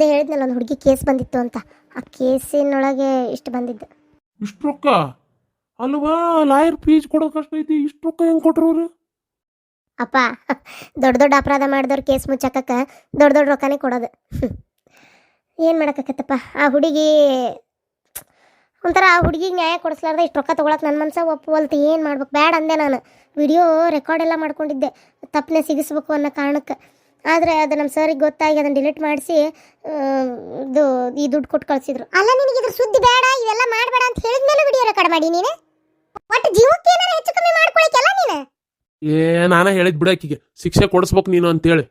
ಅದೇ ಹೇಳಿದ್ನಲ್ಲ ಒಂದು ಹುಡುಗಿ ಕೇಸ್ ಬಂದಿತ್ತು ಅಂತ. ಆ ಕೇಸಿನೊಳಗೆ ಇಷ್ಟು ಬಂದಿದ್ದು. ಇಷ್ಟು ರೊಕ್ಕ? ಅಲ್ವಾ? ಲಾಯರ್ ಫೀಸ್ ಕೊಡೋದು ಕಷ್ಟ ಐತಿ ಇಷ್ಟು ರೊಕ್ಕ ಹೆಂಗೆ ಕೊಟ್ರು ಅವ್ರು? ಅಪ್ಪ ದೊಡ್ಡ ದೊಡ್ಡ ಅಪರಾಧ ಮಾಡಿದವ್ರು ಕೇಸ್ ಮುಚ್ಚಕ್ಕಕ್ಕೆ ದೊಡ್ಡ ದೊಡ್ಡ ರೊಕ್ಕನೇ ಕೊಡೋದು. ಏನು ಮಾಡೋಕ್ಕಾಗತ್ತಪ್ಪ ಆ ಹುಡುಗಿ ಒಂಥರ ಆ ಹುಡುಗಿಗೆ ನ್ಯಾಯ ಕೊಡಿಸ್ಲಾರ್ದೆ ಇಷ್ಟು ರೊಕ್ಕ ತೊಗೊಳಕ್ಕೆ ನನ್ನ ಮನ್ಸ ಒಪ್ಪುವಲ್ತು ಏನು ಮಾಡ್ಬೇಕು? ಬೇಡ ಅಂದೆ ನಾನು. ವಿಡಿಯೋ ರೆಕಾರ್ಡ್ ಎಲ್ಲ ಮಾಡ್ಕೊಂಡಿದ್ದೆ. ತಪ್ಪನೆ ಸಿಗಿಸ್ಬೇಕು ಅನ್ನೋ ಕಾರಣಕ್ಕೆ. ಆದರೆ ಅದು ನಮ್ಮ ಸರಿಗೆ ಗೊತ್ತಾಗಿ ಅದನ್ನು ಡಿಲೀಟ್ ಮಾಡಿಸಿ ಇದು, ಈ ದುಡ್ಡು ಕೊಟ್ಟು ಕಳಿಸಿದ್ರು. ಅಲ್ಲ, ನಿನಗೆ ಇದ್ರ ಸುದ್ದಿ ಬೇಡ, ಇವೆಲ್ಲ ಮಾಡಬೇಡ ಅಂತ ಹೇಳಿದ್ಮೇಲೆ ವಿಡಿಯೋ ರೆಕಾರ್ಡ್ ಮಾಡಿ ನೀನು? ಒಟ್ಟು ಜೀವಕ್ಕೆ ಏನಾರ ಹೆಚ್ಚು ಕಮ್ಮಿ ಮಾಡ್ಕೊಳಕ್ಕೆಲ್ಲ ನೀನು? ಏ, ನಾನೇ ಹೇಳಿದ್ ಬಿಡಕ್ಕಿಗೆ ಶಿಕ್ಷೆ ಕೊಡಿಸ್ಬೇಕು ನೀನು ಅಂತೇಳಿ.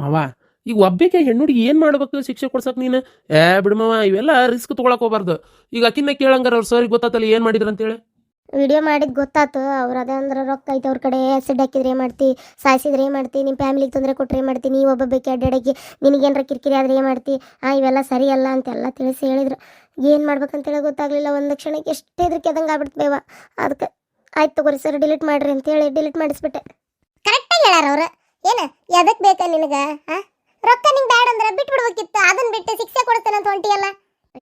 ಮಾವ ಈಗ ಒಬ್ಬೇಕೆ ಹೆಣ್ಣುಡಿಗೆ ಏನು ಮಾಡ್ಬೇಕು ಶಿಕ್ಷೆ ಕೊಡ್ಸಕ್ ನೀನು? ಏ, ಬಿಡು ಮಾವ, ಇವೆಲ್ಲ ರಿಸ್ಕ್ ತೊಗೊಳಕ್ ಹೋಗ್ಬಾರ್ದು. ಈಗ ಅಕ್ಕಿನ ಕೇಳಂಗಾರ ಅವ್ರ ಸರಿಗೆ ಗೊತ್ತಾತಲ್ಲ ಏನು ಮಾಡಿದ್ರು ಅಂತೇಳಿ ವಿಡಿಯೋ ಮಾಡಿದ್ ಗೊತ್ತಾತು. ಅವ್ರು ಅದೇ ಅಂದ್ರೆ ರೊಕ್ಕ ಐತೆ ಅವ್ರ ಕಡೆ ಆ್ಯಸಿಡ್ ಹಾಕಿದ್ರೆ ಏನು ಮಾಡ್ತಿ? ಸಾಯಿಸಿದ್ರೆ ಏನು ಮಾಡ್ತಿ? ನಿಮ್ಮ ಫ್ಯಾಮಿಲಿಗೆ ತೊಂದರೆ ಕೊಟ್ಟರೆ ಏನು ಮಾಡ್ತಿ? ನೀವು ಒಬ್ಬ ಬೇಕು ಅಡ್ಡಾಡಕ್ಕೆ ನಿನಗೇನಾರ ಕಿರಿಕಿರಿ ಆದ್ರೆ ಏನು ಮಾಡ್ತಿ? ಆ, ಇವೆಲ್ಲ ಸರಿ ಅಲ್ಲ ಅಂತೆಲ್ಲ ತಿಳಿಸಿ ಹೇಳಿದ್ರು. ಏನು ಮಾಡ್ಬೇಕಂತೇಳಿ ಗೊತ್ತಾಗಲಿಲ್ಲ. ಒಂದು ಕ್ಷಣಕ್ಕೆ ಎಷ್ಟೇ ಇದ್ರ ಕೆದಂಗೆ ಆಗ್ಬಿಡ್ತು ಅದಕ್ಕೆ ಆಯ್ತು ತಗೋರಿ ಸರ್ ಡಿಲೀಟ್ ಮಾಡ್ರಿ ಅಂತೇಳಿ ಡಿಲೀಟ್ ಮಾಡಿಸ್ಬಿಟ್ಟೆ. ಕರೆಕ್ಟಾಗಿ ಹೇಳಾರ ಅವ್ರು. ಏನು? ಎದಕ್ಕೆ ಬೇಕಾ ನಿನಗೆ? ಹಾಂ ರೊಕ್ಕ ನಿಂಗೆ ಬೇಡ ಅಂದ್ರೆ ಬಿಟ್ಬಿಡ್ಬೇಕಿತ್ತು. ಅದನ್ನ ಬಿಟ್ಟು ಶಿಕ್ಷೆ ಕೊಡ್ತೇನೆ ಅಂತ ಹೊಂಟಿಯಲ್ಲ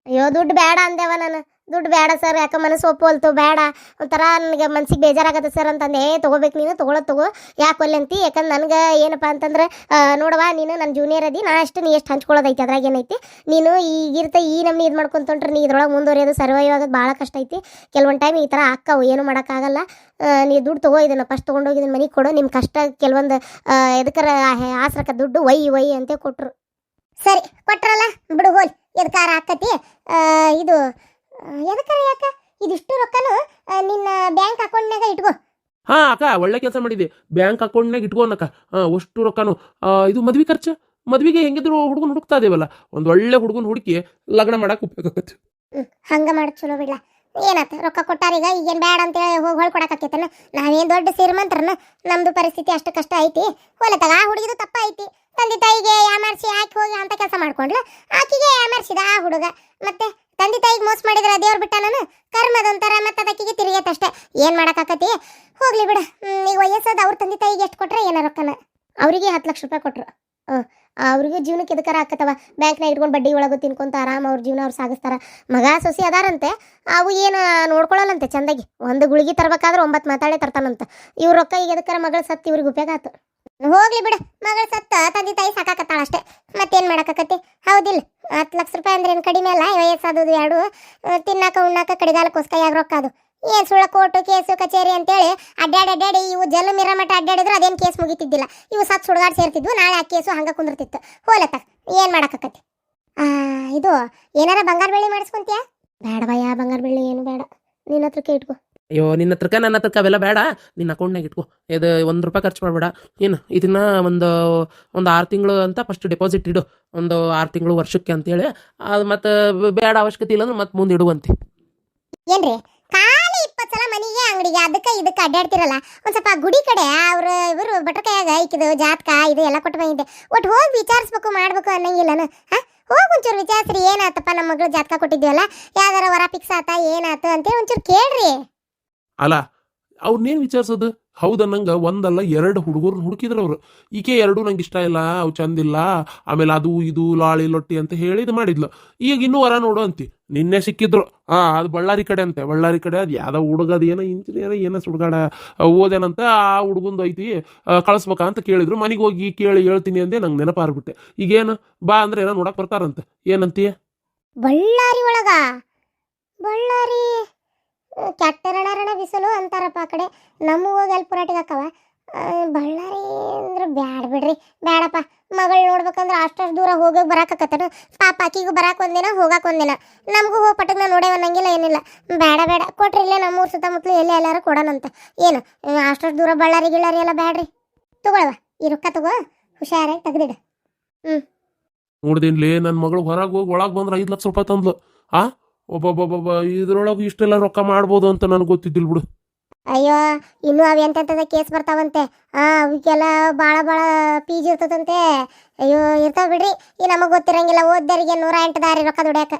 ಅಯ್ಯೋ, ದುಡ್ಡು ಬೇಡ ಅಂದೇವ ನಾನು. ದುಡ್ಡು ಬೇಡ ಸರ್, ಯಾಕೆ ಮನಸ್ಸು ಒಪ್ಪುವಲ್ತು ಬೇಡ. ಒಂಥರ ನನಗೆ ಮನ್ಸಿಗೆ ಬೇಜಾರಾಗತ್ತೆ ಸರ್ ಅಂತಂದು, ಏ, ತೊಗೋಬೇಕು ನೀನು, ತೊಗೊಳೋದು ತಗೋ, ಯಾಕೆ ಒಲ್ಲೆ ಅಂತಿ? ಯಾಕಂದ್ರೆ ನನಗೆ ಏನಪ್ಪ ಅಂತಂದ್ರೆ ನೋಡವಾ ನೀನು ನನ್ನ ಜೂನಿಯರ್ ಅದಿ, ನಾ ಅಷ್ಟು ನೀ ಎಷ್ಟು ಹಂಚ್ಕೊಳ್ಳೋದೈತಿ, ಅದ್ರಾಗ ಏನೈತಿ? ನೀನು ಈಗಿರ್ತ ಈ ನಮ್ನಿ ಇದು ಮಾಡ್ಕೊಂತೊಂಟ್ರೆ ನೀ ಇದ್ರೊಳಗೆ ಮುಂದುವರಿಯೋದು ಸರ್ವೈವ್ ಆಗೋದು ಭಾಳ ಕಷ್ಟ ಐತಿ. ಕೆಲವೊಂದು ಟೈಮ್ ಈ ಥರ ಅಕ್ಕವು ಏನು ಮಾಡೋಕ್ಕಾಗಲ್ಲ. ನೀ ದುಡ್ಡು ತಗೋ, ಇದನ್ನು ಫಸ್ಟ್ ತೊಗೊಂಡೋಗಿ ಇದನ್ನ ಮನೆಗೆ ಕೊಡು ನಿಮ್ಮ ಕಷ್ಟ ಕೆಲವೊಂದು ಎದಕ್ಕರ ಆಸರಕ್ಕೆ ದುಡ್ಡು ಒಯ್ ಒಯ್ ಅಂತ ಕೊಟ್ಟರು ಸರಿ, ಕೊಟ್ರಲ್ಲ, ಬಿಡು ಹೋಲ್ ಎದಕಾರ ಆಕತಿ ಇದು ಎದಕ್ಕಾರ ಯಾಕ? ಇದಿಷ್ಟು ರೊಕ್ಕನು ನಿನ್ನ ಬ್ಯಾಂಕ್ ಅಕೌಂಟ್ನಾಗ ಇಟ್ಕೋ. ಹಾ ಅಕ್ಕ ಒಳ್ಳೆ ಕೆಲಸ ಮಾಡಿದೆ ಬ್ಯಾಂಕ್ ಅಕೌಂಟ್ನಾಗ ಇಟ್ಕೋನಕ್ಕ ಹಾ ಅಷ್ಟು ರೊಕ್ಕನು. ಇದು ಮದ್ವೆ ಖರ್ಚು? ಮದ್ವೆಗೆ ಹೆಂಗಿದ್ರು ಹುಡುಗನ್ ಹುಡುಕ್ತಾ ಇದೇವಲ್ಲ. ಒಂದು ಒಳ್ಳೆ ಹುಡುಗನ್ ಹುಡುಕಿ ಲಗ್ನ ಮಾಡಕ್ ಉಪಯೋಗ ಆಕತ್ತೆ ಹ್ಮ್, ಹಂಗ ಮಾಡಿ ಚಲೋ ಬಿಡ್ಲ. ಏನಾತ ರೊಕ್ಕ ಕೊಟ್ಟಾರೀಗ ಈಗೇನು ಬೇಡ ಅಂತ ಹೇಳಿ ಹೋಗಿ ಹೊಳ್ಕೊಡಕತ್ತೇನ ನಾವೇನ್ ದೊಡ್ಡ ಶ್ರೀಮಂತ್ರನ ನಮ್ದು ಪರಿಸ್ಥಿತಿ ಅಷ್ಟು ಕಷ್ಟ ಐತಿ. ಹೊಲತಾಗ ಆ ಹುಡುಗಿದು ತಪ್ಪ ಐತಿ. ತಂದೆ ತಾಯಿಗೆ ಯಾಮರ್ಸಿ ಹಾಕಿ ಹೋಗಿ ಅಂತ ಕೆಲಸ ಮಾಡ್ಕೊಂಡ್ಲು. ಆಕಿಗೆ ಯಾಮರ್ಸಿದ ಆ ಹುಡುಗ. ಮತ್ತೆ ತಂದೆ ತಾಯಿಗೆ ಮೋಸ ಮಾಡಿದ್ರೆ ದೇವ್ರು ಬಿಟ್ಟ ನಾನು ಕರ್ಮದೊಂಥರ ಮತ್ತೆ ಅದಕ್ಕಿಗೆ ತಿರುಗೇತಷ್ಟೇ ಏನು ಮಾಡಕ್ಕಾಕತಿ ಹೋಗ್ಲಿ ಬಿಡ. ಈಗ ವಯಸ್ಸದ ಅವ್ರ ತಂದೆ ತಾಯಿಗೆ ಎಷ್ಟು ಕೊಟ್ರೆ ಏನ ರೊಕ್ಕನ? ಅವರಿಗೆ ಹತ್ತು ಲಕ್ಷ ರೂಪಾಯಿ ಕೊಟ್ರು. ಹ್ಞೂ ಅವ್ರಿಗೆ ಜೀವನಕ್ಕೆ ಎದಕ್ಕಾರ ಆಕತ್ತವ? ಬ್ಯಾಂಕ್ನಾಗ ಇಟ್ಕೊಂಡು ಬಡ್ಡಿ ಒಳಗೆ ತಿನ್ಕೊಂತ ಆರಾಮ ಅವ್ರ ಜೀವನ ಅವ್ರು ಸಾಗಿಸ್ತಾರ. ಮಗ ಸೊಸಿ ಅದಾರಂತೆ. ಅವು ಏನು ನೋಡ್ಕೊಳ್ಳಲ್ಲಂತೆ ಚಂದಾಗಿ? ಒಂದು ಗುಳಿಗೆ ತರಬೇಕಾದ್ರೆ ಒಂಬತ್ತು ಮಾತಾಡೇ ತರ್ತಾನಂತ. ಇವ್ರ ರೊಕ್ಕ ಈಗ ಎದಕ್ಕಾರ ಮಗಳು ಸತ್ತು ಇವ್ರಿಗೆ ಉಪಯೋಗ ಆತು. ಹೋಗ್ಲಿ ಬಿಡ. ಮಗಳು ಸತ್ತ ತಂದೆ ತಾಯಿ ಸಾಕಾಕತ್ತಾಳ ಅಷ್ಟೇ ಮತ್ತೇನು ಮಾಡಕತ್ತತಿ ಹೌದಿಲ್ಲ. ಹತ್ತು ಲಕ್ಷ ರೂಪಾಯಿ ಅಂದ್ರೆ ಏನು ಕಡಿಮೆ ಅಲ್ಲ ವಯಸ್ಸಾದದು ಎರಡು. ತಿನ್ನಾಕ, ಉಣ್ಣಾಕ, ಕಡಿಗಾಲಕ್ಕೋಸ್ಕರ ಯಾಗ ರೊಕ್ಕ ಅದು. ಏನು ಸುಳ್ಳ ಕೋರ್ಟು ಕೇಸು ಕಚೇರಿ ಅಂತೇಳಿ ಅಡ್ಡಾಡಿ ಅಡ್ಡಾಡಿ ಇವು ಜಲ್ಲು ಮಿರ ಮಟ್ಟ ಅಡ್ಡಾಡಿದ್ರು ಅದೇನು ಕೇಸ್ ಮುಗಿತಿದ್ದಿಲ್ಲ. ಇವು ಸತ್ ಸುಡ್ಗಾಡ್ ಸೇರ್ತಿದ್ವು, ನಾಳೆ ಆ ಕೇಸು ಹಂಗೆ ಕುಂದಿರ್ತಿತ್ತು. ಹೋಲತ್ತ ಏನು ಆ, ಇದು, ಏನಾರ ಬಂಗಾರ ಬೆಳ್ಳಿ ಮಾಡಿಸ್ಕೊಂತೀಯ? ಬೇಡ ಭಯ, ಬಂಗಾರ ಬೆಳ್ಳಿ ಏನು ಬೇಡ ನಿನ್ನ ಹತ್ರಕ್ಕೆ ಇಟ್ಕೋ ಅಯ್ಯೋ, ನಿನ್ನ ಹತ್ರಕ ನನ್ನ ಹತ್ರಕ ಅವೆಲ್ಲ ಬೇಡ. ನಿನ್ನ ಅಕೌಂಟ್ನಾಗ ಇಟ್ಕೋ. ಇದು ಒಂದು ರೂಪಾಯಿ ಖರ್ಚು ಮಾಡಬೇಡ. ಏನು, ಇದನ್ನ ಒಂದು ಒಂದು ಆರು ತಿಂಗಳು ಅಂತ ಫಸ್ಟ್ ಡೆಪಾಸಿಟ್ ಇಡು. ಒಂದು ಆರು ತಿಂಗಳು ವರ್ಷಕ್ಕೆ ಅಂತೇಳಿ. ಅದು ಮತ್ತೆ ಬೇಡ ಅವಶ್ಯಕತೆ ಇಲ್ಲ ಅಂದ್ರೆ ಮತ್ತೆ ಮುಂದೆ ಇಡುವಂತೆ. ಏನ್ರಿ? ಖಾಲಿ ಇಪ್ಪತ್ತು ಸಲ ಮನೆಗೆ ಅಂಗಡಿಗೆ ಅದಕ್ಕೆ ಇದಕ್ಕೆ ಅಡ್ಡಾಡ್ತಿರಲ್ಲ. ಒಂದು ಸ್ವಲ್ಪ ಗುಡಿ ಕಡೆ ಅವ್ರ ಇವರು ಬಟ್ರಕಾಯಾಗ ಐಕಿದು ಜಾತಕ ಇದು ಎಲ್ಲ ಕೊಟ್ಟು ಬಂದಿದ್ದೆ. ಒಟ್ಟು ಹೋಗಿ ವಿಚಾರಿಸ್ಬೇಕು, ಮಾಡ್ಬೇಕು ಅನ್ನಂಗಿಲ್ಲನ? ಹಾಂ? ಹೋಗಿ ಒಂಚೂರು ವಿಚಾರಿಸ್ರಿ, ಏನಾತಪ್ಪ ನಮ್ಮ ಮಗಳು ಜಾತಕ ಕೊಟ್ಟಿದ್ವಲ್ಲ ಯಾವ್ದಾರ ವರ ಫಿಕ್ಸ್ ಆತ, ಏನಾತ ಅಂತೇಳಿ ಒಂಚೂರು ಕೇಳ್ರಿ. ಅಲ್ಲ ಅವ್ರನ್ನೇನು ವಿಚಾರಿಸೋದು? ನಂಗೆ ಒಂದಲ್ಲ ಎರಡು ಹುಡುಗರು ಹುಡುಕಿದ್ರು ಅವರು. ಈಕೆ ಎರಡೂ ನಂಗೆ ಇಷ್ಟ ಇಲ್ಲ, ಅವು ಚಂದಿಲ್ಲ ಆಮೇಲೆ ಅದು ಇದು, ಲಾಳಿ ಲೊಟ್ಟಿ ಅಂತ ಹೇಳಿ ಇದು ಮಾಡಿದ್ಲು. ಈಗ ಇನ್ನೂ ವರ ನೋಡು ಅಂತಿ. ನಿನ್ನೆ ಸಿಕ್ಕಿದ್ರು. ಹಾ ಅದು ಬಳ್ಳಾರಿ ಕಡೆ ಅಂತೆ. ಬಳ್ಳಾರಿ ಕಡೆ ಅದು ಯಾವ್ದೋ ಅದು ಏನೋ ಇಂಜಿನಿಯರ್ ಏನೋ ಸುಡ್ಗಾಡ ಓದೇನಂತ ಆ ಹುಡುಗಂದು ಐತಿ ಕಳಿಸ್ಬೇಕಾ ಅಂತ ಕೇಳಿದ್ರು. ಮನೆಗೆ ಹೋಗಿ ಕೇಳಿ ಹೇಳ್ತೀನಿ ಅಂದೆ ನಂಗೆ ನೆನಪಾರ್ಬಿಟ್ಟೆ ಈಗೇನು, ಬಾ ಅಂದ್ರೆ ಏನೋ ನೋಡಕ್ ಬರ್ತಾರಂತೆ. ಏನಂತೀಯ ಬಳ್ಳಾರಿ ಒಳಗ? ಬಳ್ಳಾರಿ ಕೆಟ್ಟರಣರಣ ಬಿಸಿಲು ಅಂತಾರಪ್ಪ ಆ ಕಡೆ. ನಮ್ಮ ಹೋಗಿ ಅಲ್ಲಿ ಪುರಾಟಿಗೆ ಹಾಕವ ಬಳ್ಳಾರಿ ಅಂದ್ರೆ ಬ್ಯಾಡ ಬಿಡ್ರಿ. ಬ್ಯಾಡಪ್ಪ. ಮಗಳು ನೋಡ್ಬೇಕಂದ್ರೆ ಅಷ್ಟಷ್ಟು ದೂರ ಹೋಗಿ ಬರಾಕತ್ತನು ಪಾಪ ಆಕಿಗೂ ಬರಾಕ್ ಒಂದಿನ ಹೋಗಕ್ಕೆ ಒಂದಿನ ನಮಗೂ ಹೋಗಿ ಪಟಕ್ನ ನೋಡೇ ಅನ್ನಂಗಿಲ್ಲ, ಏನಿಲ್ಲ. ಬೇಡ ಬೇಡ ಕೊಟ್ರಿ ಇಲ್ಲೇ ನಮ್ಮೂರು ಸುತ್ತಮುತ್ತಲು ಎಲ್ಲೇ ಎಲ್ಲಾರು ಕೊಡೋಣಂತ. ಏನು? ಅಷ್ಟಷ್ಟು ದೂರ ಬಳ್ಳಾರಿ, ಗಿಳ್ಳಾರಿ ಎಲ್ಲ ಬ್ಯಾಡ್ರಿ. ತಗೊಳವ. ಈ ರೊಕ್ಕ ತಗೋ. ಹುಷಾರಾಗಿ ಹ್ಮ್. ನೋಡ್ದೇನ್ಲೇ ನನ್ನ ಮಗಳು ಹೊರಗೆ ಹೋಗಿ ಒಳಗೆ ಬಂದ್ರೆ ಐದು ಲಕ್ಷ ರೂಪಾಯಿ ತಂದ್ಲು. ಆ? ಒಬ್ಬೊಬ್ಬೊಬ್ಬ ಇದ್ರೊಳಗೆ ಇಷ್ಟೆಲ್ಲ ರೊಕ್ಕ ಮಾಡ್ಬೋದು ಅಂತ ನನಗೆ ಗೊತ್ತಿದ್ದಿಲ್ಲ ಬಿಡು. ಅಯ್ಯೋ ಇನ್ನು ಅವು ಎಂತೆಂಥದ ಕೇಸ್ ಬರ್ತಾವಂತೆ. ಆ ಅವಕ್ಕೆಲ್ಲ ಭಾಳ ಭಾಳ ಪೀಜ್ ಇರ್ತದಂತೆ. ಅಯ್ಯೋ ಇರ್ತಾವ ಬಿಡ್ರಿ. ಈ ನಮಗೆ ಗೊತ್ತಿರಂಗಿಲ್ಲ ಓದ್ದರಿಗೆ ನೂರ ಎಂಟು ದಾರಿ ರೊಕ್ಕ ದುಡ್ಯಾಕ.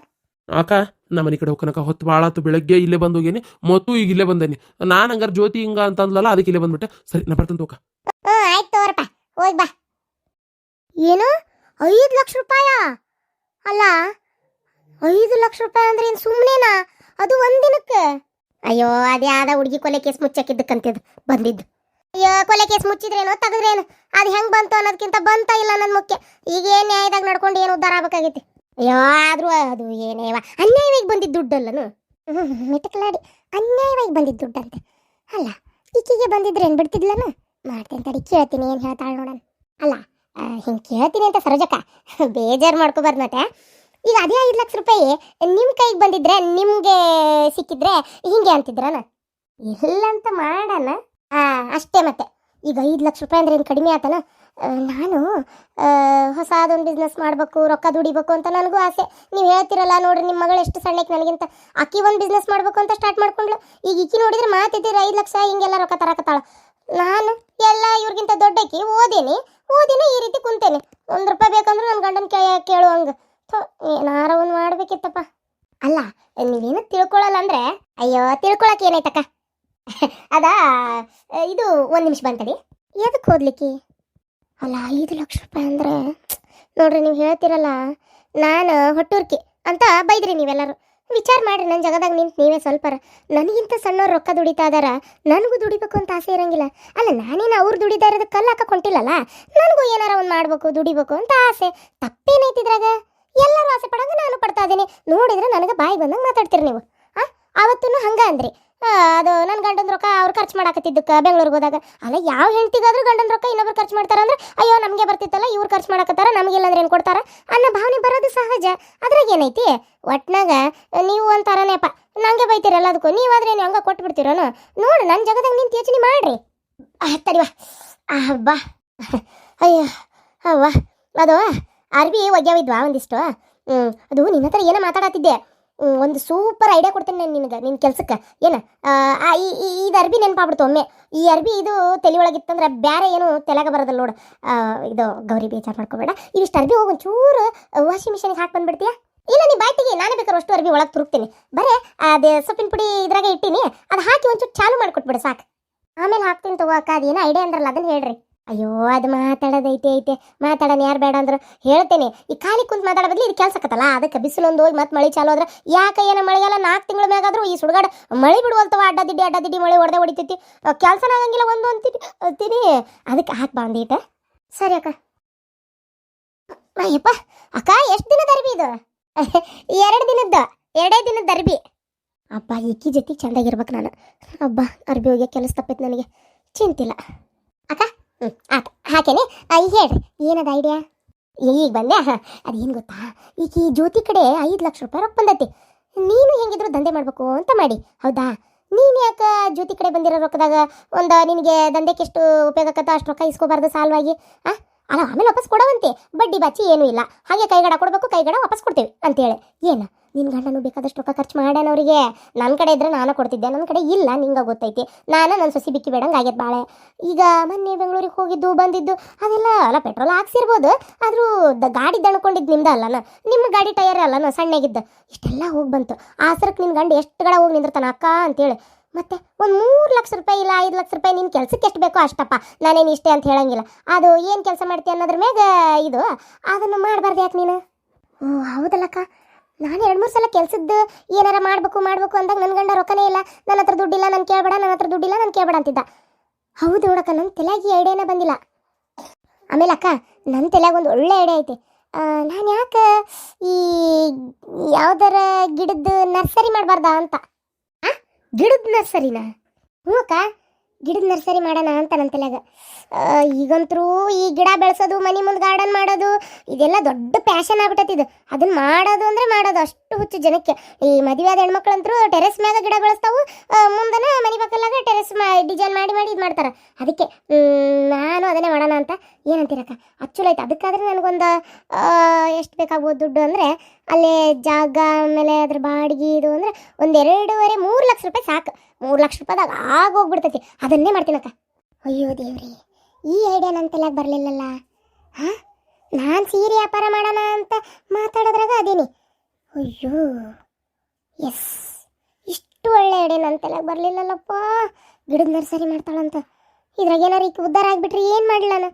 ಅಕ್ಕ ನಮ್ಮ ಮನೆ ಕಡೆ ಹೋಗ್ಕನಕ ಹೊತ್ತು ಭಾಳ ಆತು. ಬೆಳಗ್ಗೆ ಇಲ್ಲೇ ಬಂದು ಹೋಗೇನಿ ಮತ್ತು ಈಗ ಇಲ್ಲೇ ಬಂದೇನಿ. ನಾನು ಹಂಗಾರೆ ಜ್ಯೋತಿ ಹಿಂಗ ಅಂತ ಅಂದ್ಲಲ್ಲ ಅದಕ್ಕೆ ಇಲ್ಲೇ ಬಂದ್ಬಿಟ್ಟೆ. ಸರಿ ನಾ ಬರ್ತಂತ ಹೋಗ ಹ್ಞೂ ಆಯ್ತು ತೋರಪ್ಪ ಹೋಗಿ ಬಾ. ಏನು? ಐದು ಲಕ್ಷ ರೂಪಾಯ? ಅಲ್ಲ? ಐದು ಲಕ್ಷ ರೂಪಾಯಿ ಅಂದ್ರೆ ಏನು ಸುಮ್ಮನೆನಾ ಅದು ಒಂದಿನಕ್ಕೆ? ಅಯ್ಯೋ ಅದ್ಯಾದ ಹುಡುಗಿ ಕೊಲೆ ಕೇಸ್ ಮುಚ್ಚಕ್ಕಿದ್ದಕ್ಕಂತಿದ್ದು ಬಂದಿದ್ದು. ಅಯ್ಯೋ, ಕೊಲೆ ಕೇಸ್ ಮುಚ್ಚಿದ್ರೇನು, ತೆಗೆದ್ರೇನು? ಅದು ಹೆಂಗ್ ಬಂತು ಅನ್ನೋದಕ್ಕಿಂತ ಬಂತ ಇಲ್ಲ ನನ್ನ ಮುಖ್ಯ. ಈಗ ಏನ್ ನ್ಯಾಯದಾಗ ನಡ್ಕೊಂಡು ಏನು ಉದ್ದಾರ ಆಗ್ಬೇಕಾಗೈತಿ ಅಯ್ಯೋ, ಆದ್ರೂ ಅದು ಏನೇವ ಅನ್ಯಾಯವಾಗಿ ಬಂದಿದ್ದ ದುಡ್ಡಲ್ಲನು? ಹ್ಮ್ ಮಿಟಕಲಾಡಿ. ಅನ್ಯಾಯವಾಗಿ ಬಂದಿದ್ದ ದುಡ್ಡಂತೆ. ಅಲ್ಲ, ಈಕಿಗೆ ಬಂದಿದ್ರೆ ಏನ್ ಬಿಡ್ತಿದ್ಲನು? ಮಾಡ್ತೇನೆ ತಡಿ, ಕೇಳ್ತೀನಿ ಏನ್ ಹೇಳ್ತಾಳೆ ನೋಡನ್. ಅಲ್ಲ ಹಿಂಗೆ ಕೇಳ್ತೀನಿ ಅಂತ ಸರೋಜಕ್ಕ. ಬೇಜಾರು ಮಾಡ್ಕೋಬಾರ್ದು ಮತ್ತೆ ಈಗ ಅದೇ ಐದು ಲಕ್ಷ ರೂಪಾಯಿ ನಿಮ್ಮ ಕೈಗೆ ಬಂದಿದ್ರೆ, ನಿಮಗೆ ಸಿಕ್ಕಿದ್ರೆ ಹಿಂಗೆ ಅಂತಿದ್ರನ? ಇಲ್ಲಂತ ಮಾಡೋಣ. ಅಷ್ಟೇ ಮತ್ತೆ. ಈಗ ಐದು ಲಕ್ಷ ರೂಪಾಯಿ ಅಂದ್ರೆ ಏನು ಕಡಿಮೆ ಆತನ? ನಾನು ಹೊಸದೊಂದು ಬಿಸ್ನೆಸ್ ಮಾಡಬೇಕು, ರೊಕ್ಕ ದುಡಿಬೇಕು ಅಂತ ನನಗೂ ಆಸೆ. ನೀವು ಹೇಳ್ತಿರಲ್ಲ ನೋಡ್ರಿ ನಿಮ್ಮ ಮಗಳು ಎಷ್ಟು ಸಣ್ಣಕ್ಕೆ ನನಗಿಂತ. ಅಕ್ಕಿ ಒಂದು ಬಿಸ್ನೆಸ್ ಮಾಡಬೇಕು ಅಂತ ಸ್ಟಾರ್ಟ್ ಮಾಡ್ಕೊಂಡ್ಲು ಈಗ ಇಕ್ಕಿ ನೋಡಿದ್ರೆ ಮಾತಿದ್ದೀರ ಐದು ಲಕ್ಷ ಹಿಂಗೆಲ್ಲ ರೊಕ್ಕ ತರಕತ್ತಾಳ. ನಾನು, ಎಲ್ಲ ಇವ್ರಿಗಿಂತ ದೊಡ್ಡಕ್ಕಿ ಓದೇನಿ. ಓದಿನ ಈ ರೀತಿ ಕುಂತೇನೆ. ಒಂದು ರೂಪಾಯಿ ಬೇಕಂದ್ರೆ ನನ್ನ ಗಂಡನ ಕೇಳುವಂಗೆ ಥು, ಏನಾರ ಒಂದು ಮಾಡ್ಬೇಕಿತ್ತಪ್ಪ. ಅಲ್ಲ ನೀವೇನು ತಿಳ್ಕೊಳ್ಳಲ್ಲ ಅಂದ್ರೆ? ಅಯ್ಯೋ ತಿಳ್ಕೊಳಕ್ ಏನಾಯ್ತಕ್ಕ? ಅದ ಇದು ಒಂದು ನಿಮಿಷ ಬಂತಡಿ. ಎದಕ್ಕೆ ಹೋದ್ಲಿಕ್ಕಿ? ಅಲ್ಲ ಐದು ಲಕ್ಷ ರೂಪಾಯಿ ಅಂದ್ರೆ ನೋಡ್ರಿ ನೀವು ಹೇಳ್ತಿರಲ್ಲ ನಾನು ಹೊಟ್ಟೂರ್ಕಿ ಅಂತ ಬೈದ್ರಿ ನೀವೆಲ್ಲರೂ. ವಿಚಾರ ಮಾಡ್ರಿ ನನ್ನ ಜಗದಾಗ ನಿಂತು ನೀವೇ ಸ್ವಲ್ಪರ. ನನಗಿಂತ ಸಣ್ಣವ್ರು ರೊಕ್ಕ ದುಡಿತಾ ಇದಾರ ನನಗೂ ದುಡಿಬೇಕು ಅಂತ ಆಸೆ ಇರಂಗಿಲ್ಲ. ಅಲ್ಲ ನಾನೇನು ಅವ್ರು ದುಡಿತಾ ಇರೋದಕ್ಕೆ ಕಲ್ಲು ಹಾಕಕ್ ಹೊಂಟಿಲ್ಲಲ್ಲ ನನಗೂ ಏನಾರ ಒಂದು ಮಾಡ್ಬೇಕು ದುಡಿಬೇಕು ಅಂತ ಆಸೆ. ತಪ್ಪೇನೈತಿ ಇದ್ರಾಗ? ಎಲ್ಲರೂ ಆಸೆ ಪಡಂಗ ನಾನು ಪಡ್ತಾ ಇದ್ದೀನಿ. ನೋಡಿದ್ರೆ ನನಗೆ ಬಾಯಿ ಬಂದಂಗೆ ಮಾತಾಡ್ತೀರಿ ನೀವು. ಆ ಅವತ್ತೂ ಹಂಗೆ ಅಂದ್ರಿ. ಅದು ನನ್ನ ಗಂಡನ ರೊಕ್ಕ ಅವ್ರು ಖರ್ಚು ಮಾಡಾಕತ್ತಿದ್ದಕ್ಕೆ ಬೆಂಗಳೂರಿಗೆ ಹೋದಾಗ. ಅಲ್ಲ, ಯಾವ ಹೆಂಡತಿಗಾದ್ರೂ ಗಂಡನ ರೊಕ್ಕ ಇನ್ನೊಬ್ರು ಖರ್ಚು ಮಾಡ್ತಾರೆ ಅಂದ್ರೆ, ಅಯ್ಯೋ, ನಮಗೆ ಬರ್ತಿತ್ತಲ್ಲ, ಇವ್ರು ಖರ್ಚು ಮಾಡಾಕತ್ತಾರ ನಮಗಿಲ್ಲ ಅಂದ್ರೆ ಏನು ಕೊಡ್ತಾರ? ಅನ್ನೋ ಭಾವನೆ ಬರೋದು ಸಹಜ. ಅದ್ರಾಗ ಏನೈತಿ? ಒಟ್ನಾಗ ನೀವು ಅಂತಾರನೇಪ ನಂಗೆ ಬೈತೀರ ಎಲ್ಲದಕ್ಕೂ. ನೀವಾದ್ರೆ ನೀವು ಹಂಗೆ ಕೊಟ್ಟು ಬಿಡ್ತೀರೋನು ನೋಡು ನನ್ನ ಜಗದಾಗ ನಿಂತು ಯೋಚನೆ ಮಾಡ್ರಿ. ತಡಿವಾ ಬಾ. ಅಯ್ಯೋ ಅವ್ವ ಅದು ಅರ್ಬಿ ಒಗ್ಯಾವಿದ್ವಾ ಒಂದಿಷ್ಟು? ಹ್ಞೂ ಅದು ನಿನ್ನ ಹತ್ರ ಏನೋ ಮಾತಾಡತ್ತಿದ್ದೆ. ಒಂದು ಸೂಪರ್ ಐಡಿಯಾ ಕೊಡ್ತೀನಿ ನಾನು ನಿನಗೆ ನಿನ್ನ ಕೆಲ್ಸಕ್ಕೆ. ಏನು? ಈ- ಇದು ಅರ್ಬಿ ನೆನಪಾಗ್ಬಿಡ್ತು ಒಮ್ಮೆ. ಈ ಅರ್ಬಿ ಇದು ತಲೆ ಒಳಗಿತ್ತಂದ್ರೆ ಬೇರೆ ಏನು ತಲೆಗೆ ಬರೋದಲ್ಲ ನೋಡು. ಇದು ಗೌರಿ ಬೇಜಾರು ಮಾಡ್ಕೋಬೇಡ. ಇವಿಷ್ಟು ಅರ್ಬಿ ಹೋಗಿ ಒಂಚೂರು ವಾಷಿಂಗ್ ಮಿಷಿನ್ಗೆ ಹಾಕಿ ಬಂದ್ಬಿಡ್ತೀಯಾ? ಇಲ್ಲ, ನೀ ಬಾಯ್ತಿಗೆ, ನಾನೇ ಬೇಕಾದ್ರೆ ಅಷ್ಟು ಅರ್ಬಿ ಒಳಗೆ ತುರುಕ್ತೀನಿ. ಬರೇ, ಅದೇ ಸೊಪ್ಪಿನ ಪುಡಿ ಇದ್ರಾಗ ಇಟ್ಟಿನಿ. ಅದು ಹಾಕಿ ಒಂಚೂರು ಚಾಲು ಮಾಡಿಕೊಟ್ಬಿಡು ಸಾಕು. ಆಮೇಲೆ ಹಾಕ್ತೀನಿ ತಗೋ ಅಕ್ಕ ಅದೇನೋ ಐಡಿಯಾ ಅಂದ್ರಲ್ಲ ಅದನ್ನ ಹೇಳ್ರಿ. ಅಯ್ಯೋ, ಅದು ಮಾತಾಡೋದೈತೆ ಐತೆ ಮಾತಾಡೋಣ ಯಾರು ಬೇಡ ಅಂದ್ರೆ ಹೇಳ್ತೇನೆ. ಈ ಖಾಲಿ ಕುಂತ್ ಮಾತಾಡೋ ಬದಲು ಇದು ಕೆಲ್ಸಕ್ಕತ್ತಲ್ಲ ಅದಕ್ಕೆ ಬಿಸಿಲೊಂದು ಹೋಗಿ ಮತ್ತೆ ಮಳೆ ಚಾಲು ಆದ್ರೆ ಯಾಕೆ ಏನೋ ಮಳೆಗಾಲ ನಾಲ್ಕು ತಿಂಗಳ ಮ್ಯಾಗಾದ್ರೂ ಈ ಸುಡುಗಾಡ ಮಳೆ ಬಿಡುವಲ್ತವ ಅಡ್ಡ ದಿಡ್ಡಿ ಅಡ್ಡ ದಿಡ್ಡಿ ಮಳೆ ಹೊಡೆದೇ ಹೊಡಿತೈತಿ. ಕೆಲಸನ ಆಗಂಗಿಲ್ಲ ಒಂದು ಅಂತೀನಿ ಅಂತೀನಿ ಅದಕ್ಕೆ ಹಾಕಿ ಬಂದೀಟ ಸರಿ ಅಕ್ಕ. ಅಯ್ಯಪ್ಪ, ಅಕ್ಕ, ಎಷ್ಟು ದಿನದ ಅರ್ಬಿ ಇದು? ಎರಡು ದಿನದ್ದು, ಎರಡೇ ದಿನದ ಅರ್ಬಿ ಅಬ್ಬ, ಈಕಿ ಜೊತೆ ಚಂದಾಗಿರ್ಬೇಕು ನಾನು. ಅಬ್ಬ, ಅರ್ಬಿ ಹೋಗಿ ಕೆಲಸ ತಪ್ಪೈತೆ ನನಗೆ. ಚಿಂತಿಲ್ಲ. ಅಕ್ಕ ಹ್ಞೂ ಆತ ಹಾಕೇನೆ ಈಗ ಹೇಳ್ರಿ, ಏನದ ಐಡಿಯಾ ಈಗ ಬಂದೆ? ಅದೇನು ಗೊತ್ತಾ? ಈಗ ಈ ಜ್ಯೋತಿ ಕಡೆ ಐದು ಲಕ್ಷ ರೂಪಾಯಿ ರೊಕ್ಕ ಬಂದೈತಿ. ನೀನು ಹೆಂಗಿದ್ರು ದಂಧೆ ಮಾಡಬೇಕು ಅಂತ ಮಾಡಿ. ಹೌದಾ? ನೀನು ಯಾಕೆ ಜ್ಯೋತಿ ಕಡೆ ಬಂದಿರೋ ರೊಕ್ಕದಾಗ ಒಂದು ನಿನಗೆ ದಂಧೆಗೆ ಎಷ್ಟು ಉಪಯೋಗ ಅಷ್ಟು ರೊಕ್ಕ ಇಸ್ಕೋಬಾರ್ದು ಸಾಲವಾಗಿ, ಆ? ಅಲ್ಲ, ಆಮೇಲೆ ವಾಪಸ್ ಕೊಡವಂತೆ. ಬಡ್ಡಿ ಬಾಚಿ ಏನೂ ಇಲ್ಲ. ಹಾಗೆ ಕೈಗಡ ಕೊಡಬೇಕು, ಕೈಗಡ ವಾಪಸ್ ಕೊಡ್ತೇವೆ ಅಂತೇಳಿ. ಏನು? ನಿನ್ನ ಗಂಡನು ಬೇಕಾದಷ್ಟು ರೊಕ್ಕ ಖರ್ಚು ಮಾಡ್ಯಾನ ಅವರಿಗೆ. ನನ್ನ ಕಡೆ ಇದ್ರೆ ನಾನು ಕೊಡ್ತಿದ್ದೆ. ನನ್ನ ಕಡೆ ಇಲ್ಲ, ನಿಂಗೆ ಗೊತ್ತೈತಿ. ನಾನು ನನ್ನ ಸೊಸಿ ಬಿಕ್ಕಿ ಬೇಡಂಗೆ ಆಗ್ಯದ ಬಾಳೆ. ಈಗ ಮೊನ್ನೆ ಬೆಂಗಳೂರಿಗೆ ಹೋಗಿದ್ದು, ಬಂದಿದ್ದು, ಅದೆಲ್ಲ, ಅಲ್ಲ, ಪೆಟ್ರೋಲ್ ಹಾಕ್ಸಿರ್ಬೋದು. ಆದರೂ ದ ಗಾಡಿ ದಣ್ಕೊಂಡಿದ್ದು ನಿಮ್ದು ಅಲ್ಲನ? ನಿಮ್ಮ ಗಾಡಿ ಟಯರ್ ಅಲ್ಲನ? ಸಣ್ಣಗಿದ್ದ? ಇಷ್ಟೆಲ್ಲ ಹೋಗಿ ಬಂತು. ಆ ಸರಕ್ಕೆ ನಿನ್ನ ಗಂಡ ಎಷ್ಟು ಗಡ ಹೋಗಿ ನಿಂದಿರ್ತಾನೆ ಅಕ್ಕ ಅಂತೇಳಿ. ಮತ್ತೆ ಒಂದು ಮೂರು ಲಕ್ಷ ರೂಪಾಯಿ ಇಲ್ಲ ಐದು ಲಕ್ಷ ರೂಪಾಯಿ ನಿನ್ನ ಕೆಲಸಕ್ಕೆ ಎಷ್ಟು ಬೇಕೋ ಅಷ್ಟಪ್ಪ. ನಾನೇನು ಇಷ್ಟೇ ಅಂತ ಹೇಳಂಗಿಲ್ಲ. ಅದು ಏನು ಕೆಲಸ ಮಾಡ್ತೀಯ ಅನ್ನೋದ್ರ ಮೇಲೆ ಇದು. ಅದನ್ನು ಮಾಡಬಾರ್ದು ಯಾಕೆ ನೀನು? ಓ, ಹೌದಲ್ಲಕ್ಕ. ನಾನು ಎರಡು ಮೂರು ಸಲ ಕೆಲಸದ್ದು ಏನಾರ ಮಾಡಬೇಕು ಮಾಡಬೇಕು ಅಂದಾಗ ನನ್ನ ಗಂಡ ರೊಕ್ಕನೇ ಇಲ್ಲ. ನನ್ನ ಹತ್ರ ದುಡ್ಡಿಲ್ಲ, ನಾನು ಕೇಳಬೇಡ, ನನ್ನ ಹತ್ರ ದುಡ್ಡಿಲ್ಲ, ನಾನು ಕೇಳಬೇಡ ಅಂತಿದ್ದ. ಹೌದು ನೋಡಕ್ಕ ನನ್ನ ತಲೆಗೆ ಐಡಿಯಾನೇ ಬಂದಿಲ್ಲ. ಆಮೇಲೆ ಅಕ್ಕ ನನ್ನ ತಲೆಯಾಗ ಒಂದು ಒಳ್ಳೆ ಐಡಿಯಾ ಐತಿ. ನಾನು ಯಾಕೆ ಈ ಯಾವ್ದಾರ ಗಿಡದ ನರ್ಸರಿ ಮಾಡಬಾರ್ದಾ ಅಂತ. ಗಿಡದ ನರ್ಸರಿನಾ ಹ್ಞೂ ಗಿಡದ ನರ್ಸರಿ ಮಾಡೋಣ ಅಂತ ನನ್ನ ತಲೆಯಾಗ. ಈಗಂತರೂ ಈ ಗಿಡ ಬೆಳೆಸೋದು, ಮನೆ ಮುಂದೆ ಗಾರ್ಡನ್ ಮಾಡೋದು, ಇದೆಲ್ಲ ದೊಡ್ಡ ಪ್ಯಾಷನ್ ಇದು. ಅದನ್ನ ಮಾಡೋದು ಅಂದರೆ ಮಾಡೋದು ಅಷ್ಟು ಹುಚ್ಚು ಜನಕ್ಕೆ. ಈ ಮದುವೆ ಆದ ಹೆಣ್ಮಕ್ಳಂತರೂ ಟೆರೆಸ್ ಮ್ಯಾಗ ಗಿಡ ಬೆಳೆಸ್ತಾವು ಮುಂದನ ಮನೆ ಪಕ್ಕಲಾಗ ಟೆರೆಸ್ ಮಾ ಡಿಸೈನ್ ಮಾಡಿ ಮಾಡಿ ಇದು ಮಾಡ್ತಾರೆ. ಅದಕ್ಕೆ ನಾನು ಅದನ್ನೇ ಮಾಡೋಣ ಅಂತ ಏನಂತೀರಕ್ಕ? ಅಚ್ಚುಲ ಐತೆ ಅದಕ್ಕಾದ್ರೆ ನನಗೊಂದು ಎಷ್ಟು ಬೇಕಾಗ್ಬೋದು ದುಡ್ಡು ಅಂದರೆ, ಅಲ್ಲೇ ಜಾಗ, ಆಮೇಲೆ ಅದ್ರ ಬಾಡಿಗೆ ಇದು ಅಂದರೆ ಒಂದು ಎರಡೂವರೆ ಮೂರು ಲಕ್ಷ ರೂಪಾಯಿ ಸಾಕು. ಮೂರು ಲಕ್ಷ ರೂಪಾಯಿದಾಗ ಆಗೋಗ್ಬಿಡ್ತೈತಿ. ಅದನ್ನೇ ಮಾಡ್ತೀನಕ್ಕ ಅಯ್ಯೋ ದೇವ್ರಿ, ಈ ಐಡಿಯಾ ನನ್ನ ತಲೆಯಾಗ ಬರಲಿಲ್ಲಲ್ಲ? ಹಾಂ? ನಾನು ಸೀರೆ ವ್ಯಾಪಾರ ಮಾಡೋಣ ಅಂತ ಮಾತಾಡೋದ್ರಾಗ ಅದೇನಿ. ಅಯ್ಯೋ, ಎಸ್. ಇಷ್ಟು ಒಳ್ಳೆ ಐಡಿಯಾ ನನ್ನ ತಲೆಯಾಗ ಬರಲಿಲ್ಲಲ್ಲಪ್ಪ. ಗಿಡದ ನರ್ಸರಿ ಮಾಡ್ತಾಳಂತ. ಇದ್ರಾಗ ಏನಾರು ಈಗ ಉದ್ಧಾರ ಆಗಿಬಿಟ್ರಿ ಏನು ಮಾಡಲಿಲ್ಲ ನಾನು?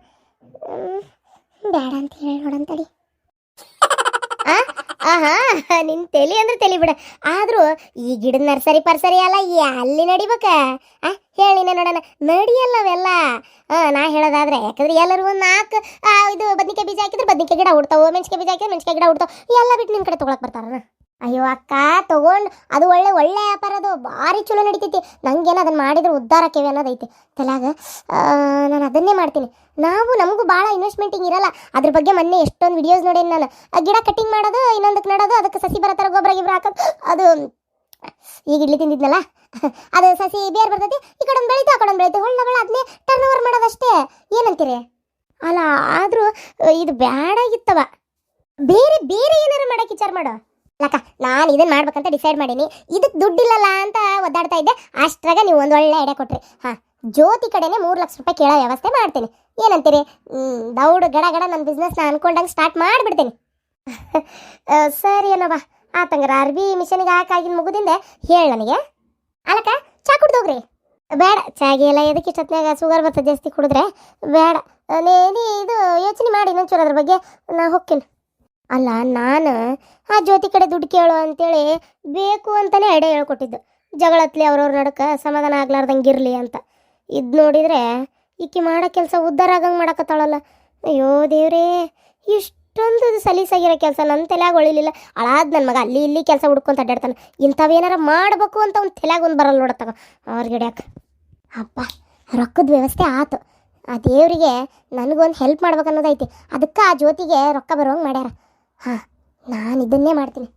ಬೇಡ ಅಂತ ಹೇಳಿ ನೋಡಂತಡಿ. ಆಹಾ, ನಿನ್ ತಲಿ ಅಂದ್ರೆ ತಲಿ ಬಿಡ. ಆದ್ರೂ ಈ ಗಿಡದ ನರ್ಸರಿ ಪರ್ಸರಿ ಅಲ್ಲ ಎಲ್ಲಿ ನಡಿಬೇಕ. ಆ ಹೇಳಿನ ನೋಡೋಣ. ನಡಿಯಲ್ಲವೆಲ್ಲ ಆ, ನಾ ಹೇಳೋದಾದ್ರೆ, ಯಾಕಂದ್ರೆ ಎಲ್ಲರೂ ಒಂದು ನಾಲ್ಕು ಇದು ಬದ್ನಿಕಾಯಿ ಬೀಜ ಹಾಕಿದ್ರೆ ಬದ್ನಿಕಾಯಿ ಗಿಡ ಹುಡ್ತಾವೆ ಮೆಣಸಿಕಾಯಿ ಬೀಜ ಹಾಕಿದ್ರೆ ಮೆಣಸಿಕಾಯಿ ಗಿಡ ಹುಡ್ತಾವೆ ಎಲ್ಲ ಬಿಟ್ಟು ನಿಮ್ಮ ಕಡೆ ತೊಗೊಳಕ್ ಬರ್ತಾರ ಅಯ್ಯೋ ಅಕ್ಕ, ತಗೊಂಡು, ಅದು ಒಳ್ಳೆ ಒಳ್ಳೆ ವ್ಯಾಪಾರ ಅದು. ಭಾರಿ ಚಲೋ ನಡೀತೈತಿ. ನಂಗೇನು ಅದನ್ನು ಮಾಡಿದ್ರೆ ಉದ್ಧಾರ ಆಕೇವಿ ಅನ್ನೋದೈತಿ ತಲಾಗ ನಾನು ಅದನ್ನೇ ಮಾಡ್ತೀನಿ. ನಾವು, ನಮಗೂ ಭಾಳ ಇನ್ವೆಸ್ಟ್ಮೆಂಟಿಂಗ್ ಇರಲ್ಲ. ಅದ್ರ ಬಗ್ಗೆ ಮೊನ್ನೆ ಎಷ್ಟೊಂದು ವಿಡಿಯೋಸ್ ನೋಡೇನಿ ನಾನು. ಗಿಡ ಕಟಿಂಗ್ ಮಾಡೋದು ಇನ್ನೊಂದಕ್ಕೆ ನೋಡೋದು, ಅದಕ್ಕೆ ಸಸಿ ಬರತ್ತಾರ ಗೊಬ್ಬರ ಗಿಬ್ಬರ ಹಾಕೋದು, ಅದು, ಈಗ ಇಡ್ಲಿ ತಿಂದಿದ್ನಲ್ಲ? ಅದು ಸಸಿ ಬೇರೆ ಬರ್ತೈತಿ, ಈ ಕಡೆ ಒಂದು ಬೆಳೀತು, ಆ ಕಡೆ ಒಂದು ಬೆಳೀತು ಹೊಳ್ಳ ಅದನ್ನೇ ಟರ್ನ್ ಓವರ್ ಮಾಡೋದಷ್ಟೇ. ಏನಂತೀರಿ? ಅಲ್ಲ, ಆದರೂ, ಇದು ಬ್ಯಾಡಾಗಿತ್ತವ ಬೇರೆ ಬೇರೆ ಏನಾರು ಮಾಡೋಕೆ ವಿಚಾರ ಮಾಡು. ಅಲ್ಲಕ್ಕ ನಾನು ಇದನ್ನ ಮಾಡ್ಬೇಕಂತ ಡಿಸೈಡ್ ಮಾಡೀನಿ. ಇದಕ್ಕೆ ದುಡ್ಡಿಲ್ಲಲ್ಲ ಅಂತ ಒದ್ದಾಡ್ತಾ ಇದ್ದೆ. ಅಷ್ಟ್ರಾಗ ನೀವು ಒಂದು ಒಳ್ಳೆ ಐಡಿಯಾ ಕೊಟ್ರಿ. ಹಾಂ, ಜ್ಯೋತಿ ಕಡೆನೇ ಮೂರು ಲಕ್ಷ ರೂಪಾಯಿ ಕೇಳೋ ವ್ಯವಸ್ಥೆ ಮಾಡ್ತೀನಿ. ಏನಂತೀರಿ? ದೌಡ್ ಗಡ ಗಡ ನನ್ನ ಬಿಸ್ನೆಸ್ನ ಅನ್ಕೊಂಡಂಗೆ ಸ್ಟಾರ್ಟ್ ಮಾಡಿಬಿಡ್ತೀನಿ. ಸರಿ ಏನವ್ವ ಆತಂಗಾರ ಅರ್ಬಿ ಮಿಷನ್ಗೆ ಹಾಕಾಗಿನ ಮುಗುದಿಂದೆ ಹೇಳ ನನಗೆ. ಅಲ್ಲಕ್ಕ ಚಾ ಕುಡ್ದೋಗ್ರಿ ಬೇಡ, ಚಾಗಿ ಎಲ್ಲ ಎದಕ್ಕೆ ಇಷ್ಟೊತ್ತಿನಾಗ ಶುಗರ್ ಬರ್ತದೆ ಜಾಸ್ತಿ ಕುಡಿದ್ರೆ. ಬೇಡ. ನೀ ಇದು ಯೋಚನೆ ಮಾಡಿ ಇನ್ನೊಂಚೂರು ಅದ್ರ ಬಗ್ಗೆ ನಾ ಹೋಗ್ತೀನಿ. ಅಲ್ಲ, ನಾನು ಆ ಜ್ಯೋತಿ ಕಡೆ ದುಡ್ಡು ಕೇಳು ಅಂತೇಳಿ ಬೇಕು ಅಂತಲೇ ಐಡಿಯಾ ಹೇಳ್ಕೊಟ್ಟಿದ್ದು. ಜಗಳತ್ಲಿ ಅವ್ರವ್ರ ನಡಕ ಸಮಾಧಾನ ಆಗ್ಲಾರ್ದಂಗೆ ಇರಲಿ ಅಂತ. ಇದು ನೋಡಿದ್ರೆ ಈಕಿ ಮಾಡೋ ಕೆಲಸ ಉದ್ಧಾರ ಆಗಂಗೆ ಮಾಡಕತ್ತಾಳಲ್ಲ. ಅಯ್ಯೋ ದೇವ್ರೇ, ಇಷ್ಟೊಂದು ಸಲೀಸಾಗಿರೋ ಕೆಲಸ ನನ್ನ ತಲೆಯಾಗ ಹೊಳಿಲಿಲ್ಲ ಅಳಾದ ನನ್ನ ಮಗ ಅಲ್ಲಿ ಇಲ್ಲಿ ಕೆಲಸ ಹುಡ್ಕೊಂತ ಅಡ್ಡಾಡ್ತಾನೆ. ಇಂಥವೇನಾರ ಮಾಡಬೇಕು ಅಂತ ಒಂದು ತಲೆಯಾಗ ಒಂದು ಬರಲ್ಲ ನೋಡತ್ತಾಗ ಅವ್ರಿಗೆ ಹಿಡ್ಯಾಕ ಅಪ್ಪ ರೊಕ್ಕದ ವ್ಯವಸ್ಥೆ ಆತು. ಆ ದೇವರಿಗೆ ನನಗೊಂದು ಹೆಲ್ಪ್ ಮಾಡ್ಬೇಕನ್ನೋದೈತಿ. ಅದಕ್ಕೆ ಆ ಜ್ಯೋತಿಗೆ ರೊಕ್ಕ ಬರೋಂಗೆ ಮಾಡ್ಯಾರ. ಹಾಂ ನಾನು ಇದನ್ನೇ ಮಾಡ್ತೀನಿ.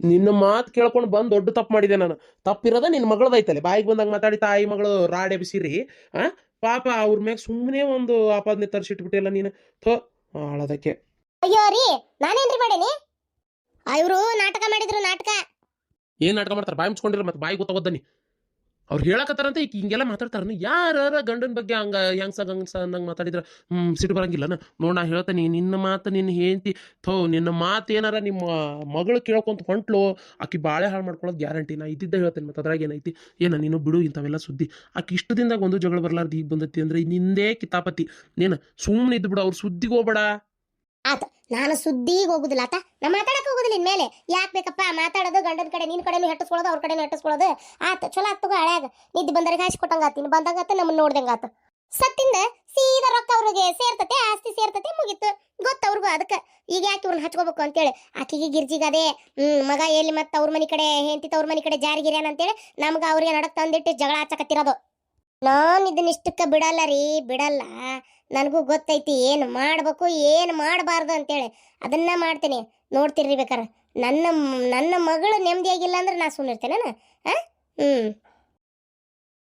ನಿನ್ನ ಮಾತು ಕೇಳ್ಕೊಂಡು ಬಂದು ದೊಡ್ಡ ತಪ್ಪು ಮಾಡಿದೆ ನಾನು. ತಪ್ಪಿರೋದ ನಿನ್ನ ಮಗಳದೈತಲ್ಲ ಬಾಯಿಗೆ ಬಂದಾಗ ಮಾತಾಡಿ ತಾಯಿ ಮಗಳು ರಾಡೆ ಬಿಸಿರಿ ಆ ಪಾಪ ಅವ್ರ ಮ್ಯಾಗ ಸುಮ್ಮನೆ ಒಂದು ಆಪಾದನೆ ತರಿಸಿಟ್ಬಿಟ್ಟಿಲ್ಲ ನೀನು. ಥೋ ಆಳದಕ್ಕೆ. ಅಯ್ಯೋ ರೀ ನಾನೇನ್ರಿ ಮಾಡೇನಿ? ಇವರು ನಾಟಕ ಮಾಡಿದ್ರು ನಾಟಕ. ಏನ್ ನಾಟಕ ಮಾಡ್ತಾರೆ? ಬಾಯಿ ಮುಚ್ಕೊಂಡಿರ ಮತ್ತೆ ಬಾಯಿ ಗೊತ್ತಾಗೋದನಿ ಅವ್ರು ಹೇಳಕತ್ತಾರಂತ ಈಗ ಹಿಂಗೆಲ್ಲ ಮಾತಾಡ್ತಾರ. ಯಾರ ಗಂಡನ ಬಗ್ಗೆ ಹಂಗ ಹೆಂಗ್ಸ ಗಂಗ್ಸ ಅನ್ನಂಗೆ ಮಾತಾಡಿದ್ರ? ಹ್ಮ್, ಸಿಟ್ಟು ಬರಂಗಿಲ್ಲನ ನೋಡ್ ನಾ ಹೇಳ್ತೇನೆ ನಿನ್ನ ಮಾತು, ನಿನ್ನ ಹೆಂಡತಿ, ಥೋ, ನಿನ್ನ ಮಾತು ಏನಾರ ನಿಮ್ಮ ಮಗಳು ಕೇಳ್ಕೊಂತ ಹೊಂಟ್ಲು, ಆಕಿ ಬಾಳೆ ಹಾಳು ಮಾಡ್ಕೊಳ್ಳೋದು ಗ್ಯಾರಂಟಿ. ನಾ ಇದ್ದಿದ್ದ ಹೇಳ್ತೇನೆ ಮತ್ತೆ ಅದ್ರಾಗ ಏನೈತಿ ಏನ, ನೀನು ಬಿಡು, ಇಂಥವೆಲ್ಲ ಸುದ್ದಿ. ಆಕೆ ಇಷ್ಟು ದಿನದಾಗ ಒಂದು ಜಗಳ ಬರ್ಲಾರ್ದು, ಈಗ ಬಂದತಿ ಅಂದ್ರೆ ನಿಂದೇ ಕಿತಾಪತಿ. ನೀನು ಸುಮ್ಮನೆ ಇದ್ದು ಬಿಡು ಅವ್ರ ಸುದ್ದಿಗೆ ಹೋಗ್ಬೇಡ. ಆತ ನಾನು ಸುದ್ದಿಗೆ ಹೋಗುದಿಲ್ಲ. ಆತ ನಾ ಮಾತಾಡಕ್ಕೆ ಹೋಗುದಿಲ್ಲ ಇನ್ಮೇಲೆ. ಯಾಕೆ ಬೇಕಪ್ಪ? ಮಾತಾಡೋದು, ಗಂಡನ ಕಡೆ ನಿನ್ನ ಕಡೆನೂ ಹೆಟ್ಟಿಸ್ಕೊಳ್ಳೋದು, ಅವ್ರ ಕಡೆನೂ ಹೆಟ್ಟಿಸ್ಕೊಳ್ಳೋದು. ಆತ, ಚಲೋ ಆತ್ ತಗೋ ಹಳ್ಯಾಗ. ನಿದ್ದೆ ಬಂದರಿಗೆ ಹಾಸಿ ಕೊಟ್ಟಂಗ ಆತೀನಿ ಬಂದಾಗ ಆತ ನಮ್ಮನ್ನ ನೋಡ್ದಂಗ ಆತ. ಸತ್ತಿಂದ ಸೀದಾ ರೊಕ್ಕ ಅವ್ರಿಗೆ ಸೇರ್ತತೆ, ಆಸ್ತಿ ಸೇರ್ತತೆ, ಮುಗೀತು. ಗೊತ್ತ ಅವ್ರಿಗೂ ಅದಕ್ಕೆ. ಈಗ ಯಾಕೆ ಇವ್ರನ್ನ ಹಚ್ಕೋಬೇಕು ಅಂತೇಳಿ. ಆಕಿಗೆ ಗಿರ್ಜಿಗೆ ಅದೇ ಹ್ಮ್, ಮಗ ಎಲ್ಲಿ ಮತ್ತೆ ಅವ್ರ ಮನೆ ಕಡೆ, ಹೆಂಡತಿ ಅವ್ರ ಮನೆ ಕಡೆ ಜಾರಿಗಿರ್ಯಾನ ಅಂತೇಳಿ ನಮ್ಗೆ ಅವ್ರಿಗೆ ನಡಕ್ ತಂದಿಟ್ಟು ಜಗಳ ಹಚ್ಚಕತ್ತಿರೋದು ನಾನು ಇದನ್ನ ಇಷ್ಟಕ್ಕೆ ಬಿಡಲ್ಲ ರೀ, ಬಿಡಲ್ಲ. ನನಗೂ ಗೊತ್ತೈತಿ ಏನು ಮಾಡಬೇಕು, ಏನು ಮಾಡಬಾರ್ದು ಅಂತೇಳಿ. ಅದನ್ನ ಮಾಡ್ತೀನಿ. ನೋಡ್ತಿರ್ರಿ ಬೇಕಾರೆ. ನನ್ನ ನನ್ನ ಮಗಳು ನೆಮ್ಮದಿಯಾಗಿಲ್ಲ ಅಂದ್ರೆ ನಾ ಸುಮ್ಮನಿರ್ತೇನೆ ಹಾಂ ಹ್ಞೂ